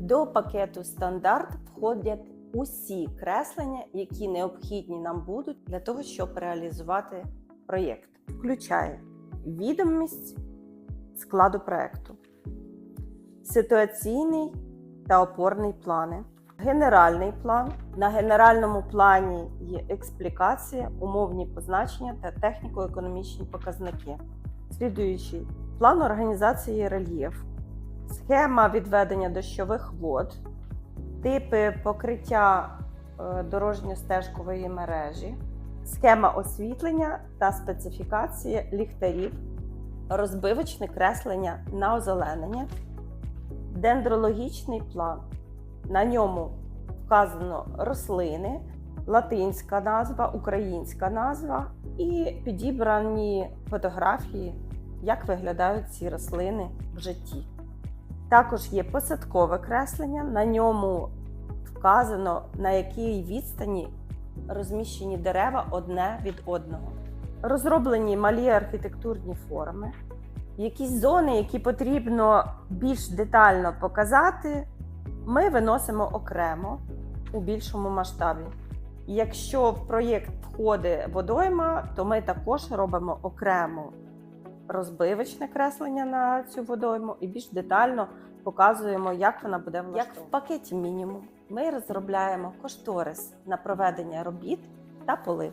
До пакету стандарт входять усі креслення, які необхідні нам будуть для того, щоб реалізувати проєкт. Включає відомість складу проєкту, ситуаційний та опорний плани, генеральний план. На генеральному плані є експлікація, умовні позначення та техніко-економічні показники. Слідуючий план організації рельєф, схема відведення дощових вод, типи покриття е, дорожньо-стежкової мережі, схема освітлення та специфікація ліхтарів, розбивочне креслення на озеленення, дендрологічний план. На ньому вказано рослини, латинська назва, українська назва і підібрані фотографії, як виглядають ці рослини в житті. Також є посадкове креслення, на ньому вказано на якій відстані розміщені дерева одне від одного. Розроблені малі архітектурні форми, якісь зони, які потрібно більш детально показати, ми виносимо окремо у більшому масштабі. Якщо в проєкт входить водойма, то ми також робимо окремо розбивочне креслення на цю водойму і більш детально показуємо, як вона буде влаштована. Як в пакеті мінімум, ми розробляємо кошторис на проведення робіт та полив.